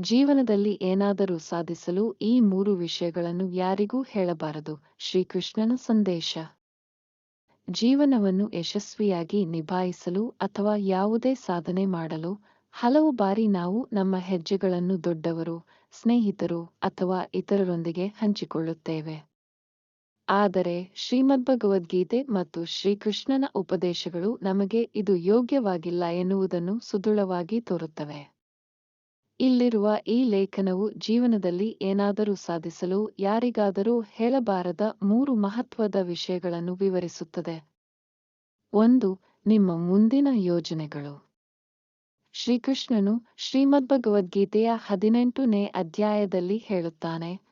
ಜೀವನದಲ್ಲಿ ಏನಾದರೂ ಸಾಧಿಸಲು ಈ ಮೂರು ವಿಷಯಗಳನ್ನು ಯಾರಿಗೂ ಹೇಳಬಾರದು. ಶ್ರೀಕೃಷ್ಣನ ಸಂದೇಶ. ಜೀವನವನ್ನು ಯಶಸ್ವಿಯಾಗಿ ನಿಭಾಯಿಸಲು ಅಥವಾ ಯಾವುದೇ ಸಾಧನೆ ಮಾಡಲು ಹಲವು ಬಾರಿ ನಾವು ನಮ್ಮ ಹೆಜ್ಜೆಗಳನ್ನು ದೊಡ್ಡವರು, ಸ್ನೇಹಿತರು ಅಥವಾ ಇತರರೊಂದಿಗೆ ಹಂಚಿಕೊಳ್ಳುತ್ತೇವೆ. ಆದರೆ ಶ್ರೀಮದ್ಭಗವದ್ಗೀತೆ ಮತ್ತು ಶ್ರೀಕೃಷ್ಣನ ಉಪದೇಶಗಳು ನಮಗೆ ಇದು ಯೋಗ್ಯವಾಗಿಲ್ಲ ಎನ್ನುವುದನ್ನು ಸುದೃಢವಾಗಿ ತೋರುತ್ತವೆ. ಇಲ್ಲಿರುವ ಈ ಲೇಖನವು ಜೀವನದಲ್ಲಿ ಏನಾದರೂ ಸಾಧಿಸಲು ಯಾರಿಗಾದರೂ ಹೇಳಬಾರದ ಮೂರು ಮಹತ್ವದ ವಿಷಯಗಳನ್ನು ವಿವರಿಸುತ್ತದೆ. ಒಂದು, ನಿಮ್ಮ ಮುಂದಿನ ಯೋಜನೆಗಳು. ಶ್ರೀಕೃಷ್ಣನು ಶ್ರೀಮದ್ಭಗವದ್ಗೀತೆಯ ಹದಿನೆಂಟನೇ ಅಧ್ಯಾಯದಲ್ಲಿ ಹೇಳುತ್ತಾನೆ.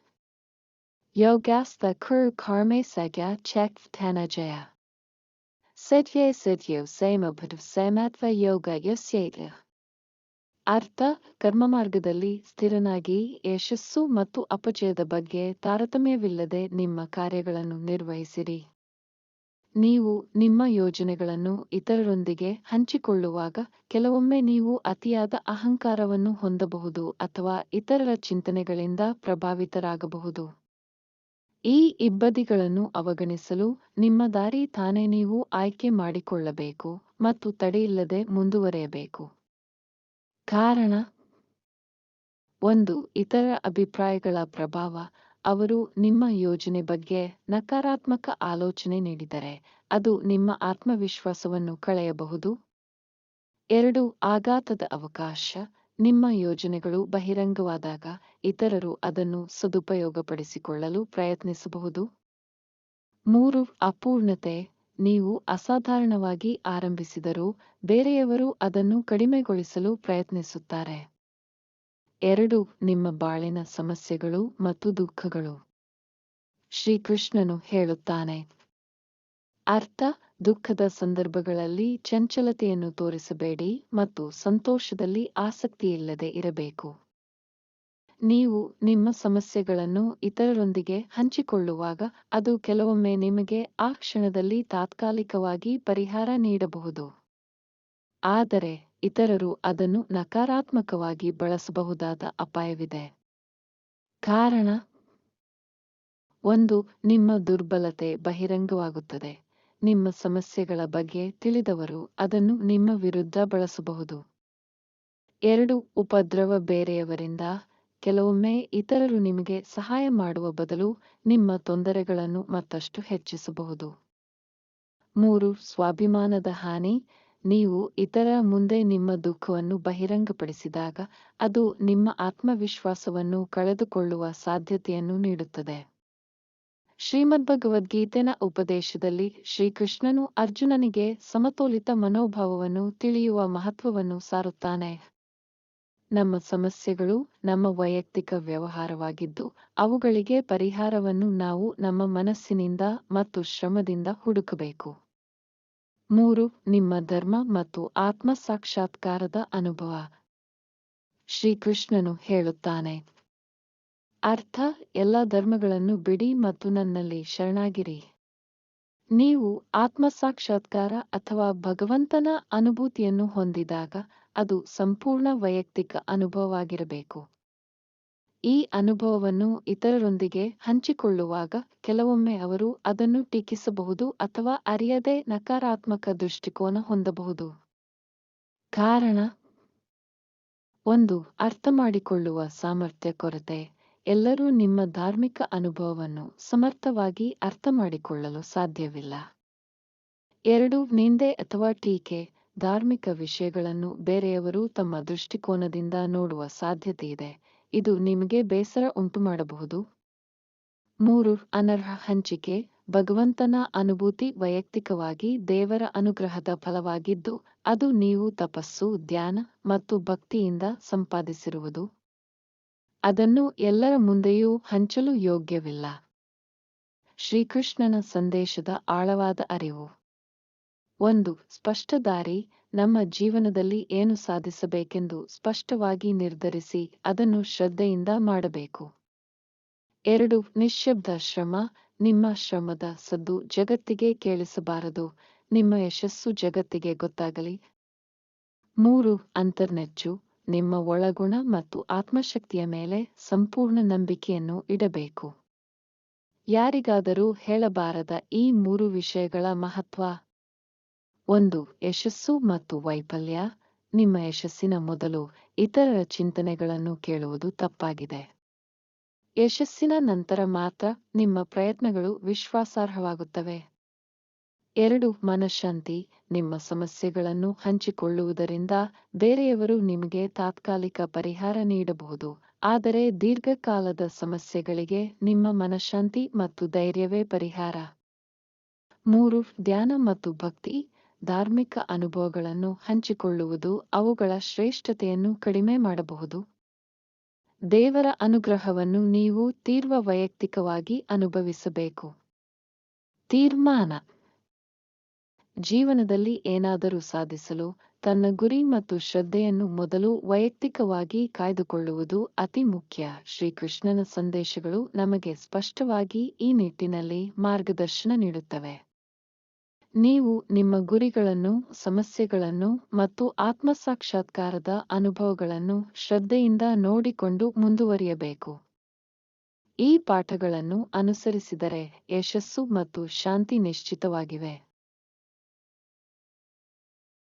ಯೋಗಾಸ್ತ ಖುರ್ ಖಾರ್ಮೆ ಸಗ್ಯ ಚೆಕ್ ಧನಜಯ ಸದ್ಯೆ ಸದ್ಯೋ ಭಟ್ ಸೇಮತ್ವ ಯೋಗ ಯಸ್ಯೈಲ ಅರ್ಥ ಕರ್ಮಮಾರ್ಗದಲ್ಲಿ ಸ್ಥಿರನಾಗಿ ಯಶಸ್ಸು ಮತ್ತು ಅಪಜಯದ ಬಗ್ಗೆ ತಾರತಮ್ಯವಿಲ್ಲದೆ ನಿಮ್ಮ ಕಾರ್ಯಗಳನ್ನು ನಿರ್ವಹಿಸಿರಿ. ನೀವು ನಿಮ್ಮ ಯೋಜನೆಗಳನ್ನು ಇತರರೊಂದಿಗೆ ಹಂಚಿಕೊಳ್ಳುವಾಗ ಕೆಲವೊಮ್ಮೆ ನೀವು ಅತಿಯಾದ ಅಹಂಕಾರವನ್ನು ಹೊಂದಬಹುದು ಅಥವಾ ಇತರರ ಚಿಂತನೆಗಳಿಂದ ಪ್ರಭಾವಿತರಾಗಬಹುದು. ಈ ಇಬ್ಬದಿಗಳನ್ನು ಅವಗಣಿಸಲು ನಿಮ್ಮ ದಾರಿ ತಾನೇ ನೀವು ಆಯ್ಕೆ ಮಾಡಿಕೊಳ್ಳಬೇಕು ಮತ್ತು ತಡೆಯಿಲ್ಲದೆ ಮುಂದುವರೆಯಬೇಕು. ಕಾರಣ? ಒಂದು, ಇತರ ಅಭಿಪ್ರಾಯಗಳ ಪ್ರಭಾವ. ಅವರು ನಿಮ್ಮ ಯೋಜನೆ ಬಗ್ಗೆ ನಕಾರಾತ್ಮಕ ಆಲೋಚನೆ ನೀಡಿದರೆ ಅದು ನಿಮ್ಮ ಆತ್ಮವಿಶ್ವಾಸವನ್ನು ಕಳೆಯಬಹುದು. ಎರಡು, ಆಘಾತದ ಅವಕಾಶ. ನಿಮ್ಮ ಯೋಜನೆಗಳು ಬಹಿರಂಗವಾದಾಗ ಇತರರು ಅದನ್ನು ಸದುಪಯೋಗಪಡಿಸಿಕೊಳ್ಳಲು ಪ್ರಯತ್ನಿಸಬಹುದು. ಮೂರು, ಅಪೂರ್ಣತೆ. ನೀವು ಅಸಾಧಾರಣವಾಗಿ ಆರಂಭಿಸಿದರೂ ಬೇರೆಯವರು ಅದನ್ನು ಕಡಿಮೆಗೊಳಿಸಲು ಪ್ರಯತ್ನಿಸುತ್ತಾರೆ. ಎರಡು, ನಿಮ್ಮ ಬಾಳಿನ ಸಮಸ್ಯೆಗಳು ಮತ್ತು ದುಃಖಗಳು. ಶ್ರೀಕೃಷ್ಣನು ಹೇಳುತ್ತಾನೆ, ಅರ್ಥ, ದುಃಖದ ಸಂದರ್ಭಗಳಲ್ಲಿ ಚಂಚಲತೆಯನ್ನು ತೋರಿಸಬೇಡಿ ಮತ್ತು ಸಂತೋಷದಲ್ಲಿ ಆಸಕ್ತಿಯಿಲ್ಲದೆ ಇರಬೇಕು. ನೀವು ನಿಮ್ಮ ಸಮಸ್ಯೆಗಳನ್ನು ಇತರರೊಂದಿಗೆ ಹಂಚಿಕೊಳ್ಳುವಾಗ ಅದು ಕೆಲವೊಮ್ಮೆ ನಿಮಗೆ ಆ ಕ್ಷಣದಲ್ಲಿ ತಾತ್ಕಾಲಿಕವಾಗಿ ಪರಿಹಾರ ನೀಡಬಹುದು. ಆದರೆ ಇತರರು ಅದನ್ನು ನಕಾರಾತ್ಮಕವಾಗಿ ಬಳಸಬಹುದಾದ ಅಪಾಯವಿದೆ. ಕಾರಣ? ಒಂದು, ನಿಮ್ಮ ದುರ್ಬಲತೆ ಬಹಿರಂಗವಾಗುತ್ತದೆ. ನಿಮ್ಮ ಸಮಸ್ಯೆಗಳ ಬಗ್ಗೆ ತಿಳಿದವರು ಅದನ್ನು ನಿಮ್ಮ ವಿರುದ್ಧ ಬಳಸಬಹುದು. ಎರಡು, ಉಪದ್ರವ ಬೇರೆಯವರಿಂದ ಕೆಲವೊಮ್ಮೆ ಇತರರು ನಿಮಗೆ ಸಹಾಯ ಮಾಡುವ ಬದಲು ನಿಮ್ಮ ತೊಂದರೆಗಳನ್ನು ಮತ್ತಷ್ಟು ಹೆಚ್ಚಿಸಬಹುದು. ಮೂರು, ಸ್ವಾಭಿಮಾನದ ಹಾನಿ. ನೀವು ಇತರ ಮುಂದೆ ನಿಮ್ಮ ದುಃಖವನ್ನು ಬಹಿರಂಗಪಡಿಸಿದಾಗ ಅದು ನಿಮ್ಮ ಆತ್ಮವಿಶ್ವಾಸವನ್ನು ಕಳೆದುಕೊಳ್ಳುವ ಸಾಧ್ಯತೆಯನ್ನು ನೀಡುತ್ತದೆ. ಶ್ರೀಮದ್ ಭಗವದ್ಗೀತೆನ ಉಪದೇಶದಲ್ಲಿ ಶ್ರೀಕೃಷ್ಣನು ಅರ್ಜುನನಿಗೆ ಸಮತೋಲಿತ ಮನೋಭಾವವನ್ನು ತಿಳಿಯುವ ಮಹತ್ವವನ್ನು ಸಾರುತ್ತಾನೆ. ನಮ್ಮ ಸಮಸ್ಯೆಗಳು ನಮ್ಮ ವೈಯಕ್ತಿಕ ವ್ಯವಹಾರವಾಗಿದ್ದು, ಅವುಗಳಿಗೆ ಪರಿಹಾರವನ್ನು ನಾವು ನಮ್ಮ ಮನಸ್ಸಿನಿಂದ ಮತ್ತು ಶ್ರಮದಿಂದ ಹುಡುಕಬೇಕು. ಮೂರು, ನಿಮ್ಮ ಧರ್ಮ ಮತ್ತು ಆತ್ಮ ಸಾಕ್ಷಾತ್ಕಾರದ ಅನುಭವ. ಶ್ರೀಕೃಷ್ಣನು ಹೇಳುತ್ತಾನೆ, ಅರ್ಥ, ಎಲ್ಲ ಧರ್ಮಗಳನ್ನು ಬಿಡಿ ಮತ್ತು ನನ್ನಲ್ಲಿ ಶರಣಾಗಿರಿ. ನೀವು ಆತ್ಮಸಾಕ್ಷಾತ್ಕಾರ ಅಥವಾ ಭಗವಂತನ ಅನುಭೂತಿಯನ್ನು ಹೊಂದಿದಾಗ ಅದು ಸಂಪೂರ್ಣ ವೈಯಕ್ತಿಕ ಅನುಭವವಾಗಿರಬೇಕು. ಈ ಅನುಭವವನ್ನು ಇತರರೊಂದಿಗೆ ಹಂಚಿಕೊಳ್ಳುವಾಗ ಕೆಲವೊಮ್ಮೆ ಅವರು ಅದನ್ನು ಟೀಕಿಸಬಹುದು ಅಥವಾ ಅರಿಯದೆ ನಕಾರಾತ್ಮಕ ದೃಷ್ಟಿಕೋನ ಹೊಂದಬಹುದು. ಕಾರಣ ಒಂದು, ಅರ್ಥಮಾಡಿಕೊಳ್ಳುವ ಸಾಮರ್ಥ್ಯ ಕೊರತೆ. ಎಲ್ಲರೂ ನಿಮ್ಮ ಧಾರ್ಮಿಕ ಅನುಭವವನ್ನು ಸಮರ್ಥವಾಗಿ ಅರ್ಥಮಾಡಿಕೊಳ್ಳಲು ಸಾಧ್ಯವಿಲ್ಲ. ಎರಡು, ನಿಂದೆ ಅಥವಾ ಟೀಕೆ, ಧಾರ್ಮಿಕ ವಿಷಯಗಳನ್ನು ಬೇರೆಯವರು ತಮ್ಮ ದೃಷ್ಟಿಕೋನದಿಂದ ನೋಡುವ ಸಾಧ್ಯತೆಯಿದೆ ಇದು ನಿಮಗೆ ಬೇಸರ ಉಂಟುಮಾಡಬಹುದು. ಮೂರು, ಅನರ್ಹ ಹಂಚಿಕೆ, ಭಗವಂತನ ಅನುಭೂತಿ ವೈಯಕ್ತಿಕವಾಗಿ ದೇವರ ಅನುಗ್ರಹದ ಫಲವಾಗಿದ್ದು, ಅದು ನೀವು ತಪಸ್ಸು, ಧ್ಯಾನ ಮತ್ತು ಭಕ್ತಿಯಿಂದ ಸಂಪಾದಿಸಿರುವುದು. ಅದನ್ನು ಎಲ್ಲರ ಮುಂದೆಯೂ ಹಂಚಲು ಯೋಗ್ಯವಿಲ್ಲ. ಶ್ರೀಕೃಷ್ಣನ ಸಂದೇಶದ ಆಳವಾದ ಅರಿವು. ಒಂದು, ಸ್ಪಷ್ಟ ದಾರಿ ನಮ್ಮ ಜೀವನದಲ್ಲಿ ಏನು ಸಾಧಿಸಬೇಕೆಂದು ಸ್ಪಷ್ಟವಾಗಿ ನಿರ್ಧರಿಸಿ ಅದನ್ನು ಶ್ರದ್ಧೆಯಿಂದ ಮಾಡಬೇಕು. ಎರಡು ನಿಶ್ಶಬ್ದ ಶ್ರಮ, ನಿಮ್ಮ ಶ್ರಮದ ಸದ್ದು ಜಗತ್ತಿಗೆ ಕೇಳಿಸಬಾರದು, ನಿಮ್ಮ ಯಶಸ್ಸು ಜಗತ್ತಿಗೆ ಗೊತ್ತಾಗಲಿ. ಮೂರು, ಅಂತರ್ನೆಚ್ಚು ನಿಮ್ಮ ಒಳಗುಣ ಮತ್ತು ಆತ್ಮಶಕ್ತಿಯ ಮೇಲೆ ಸಂಪೂರ್ಣ ನಂಬಿಕೆಯನ್ನು ಇಡಬೇಕು. ಯಾರಿಗಾದರೂ ಹೇಳಬಾರದ ಈ ಮೂರು ವಿಷಯಗಳ ಮಹತ್ವ? ಒಂದು, ಯಶಸ್ಸು ಮತ್ತು ವೈಫಲ್ಯ. ನಿಮ್ಮ ಯಶಸ್ಸಿನ ಮೊದಲು ಇತರರ ಚಿಂತನೆಗಳನ್ನು ಕೇಳುವುದು ತಪ್ಪಾಗಿದೆ. ಯಶಸ್ಸಿನ ನಂತರ ಮಾತ್ರ ನಿಮ್ಮ ಪ್ರಯತ್ನಗಳು ವಿಶ್ವಾಸಾರ್ಹವಾಗುತ್ತವೆ. ಎರಡು ಮನಃಶಾಂತಿ ನಿಮ್ಮ ಸಮಸ್ಯೆಗಳನ್ನು ಹಂಚಿಕೊಳ್ಳುವುದರಿಂದ ಬೇರೆಯವರು ನಿಮಗೆ ತಾತ್ಕಾಲಿಕ ಪರಿಹಾರ ನೀಡಬಹುದು. ಆದರೆ ದೀರ್ಘಕಾಲದ ಸಮಸ್ಯೆಗಳಿಗೆ ನಿಮ್ಮ ಮನಃಶಾಂತಿ ಮತ್ತು ಧೈರ್ಯವೇ ಪರಿಹಾರ. ಮೂರು, ಧ್ಯಾನ ಮತ್ತು ಭಕ್ತಿ. ಧಾರ್ಮಿಕ ಅನುಭವಗಳನ್ನು ಹಂಚಿಕೊಳ್ಳುವುದು ಅವುಗಳ ಶ್ರೇಷ್ಠತೆಯನ್ನು ಕಡಿಮೆ ಮಾಡಬಹುದು. ದೇವರ ಅನುಗ್ರಹವನ್ನು ನೀವು ತೀರ್ವ ವೈಯಕ್ತಿಕವಾಗಿ ಅನುಭವಿಸಬೇಕು. ತೀರ್ಮಾನ. ಜೀವನದಲ್ಲಿ ಏನಾದರೂ ಸಾಧಿಸಲು ತನ್ನ ಗುರಿ ಮತ್ತು ಶ್ರದ್ಧೆಯನ್ನು ಮೊದಲು ವೈಯಕ್ತಿಕವಾಗಿ ಕಾಯ್ದುಕೊಳ್ಳುವುದು ಅತಿ ಮುಖ್ಯ. ಶ್ರೀಕೃಷ್ಣನ ಸಂದೇಶಗಳು ನಮಗೆ ಸ್ಪಷ್ಟವಾಗಿ ಈ ನಿಟ್ಟಿನಲ್ಲಿ ಮಾರ್ಗದರ್ಶನ ನೀಡುತ್ತವೆ. ನೀವು ನಿಮ್ಮ ಗುರಿಗಳನ್ನು, ಸಮಸ್ಯೆಗಳನ್ನು ಮತ್ತು ಆತ್ಮಸಾಕ್ಷಾತ್ಕಾರದ ಅನುಭವಗಳನ್ನು ಶ್ರದ್ಧೆಯಿಂದ ನೋಡಿಕೊಂಡು ಮುಂದುವರಿಯಬೇಕು. ಈ ಪಾಠಗಳನ್ನು ಅನುಸರಿಸಿದರೆ ಯಶಸ್ಸು ಮತ್ತು ಶಾಂತಿ ನಿಶ್ಚಿತವಾಗಿವೆ.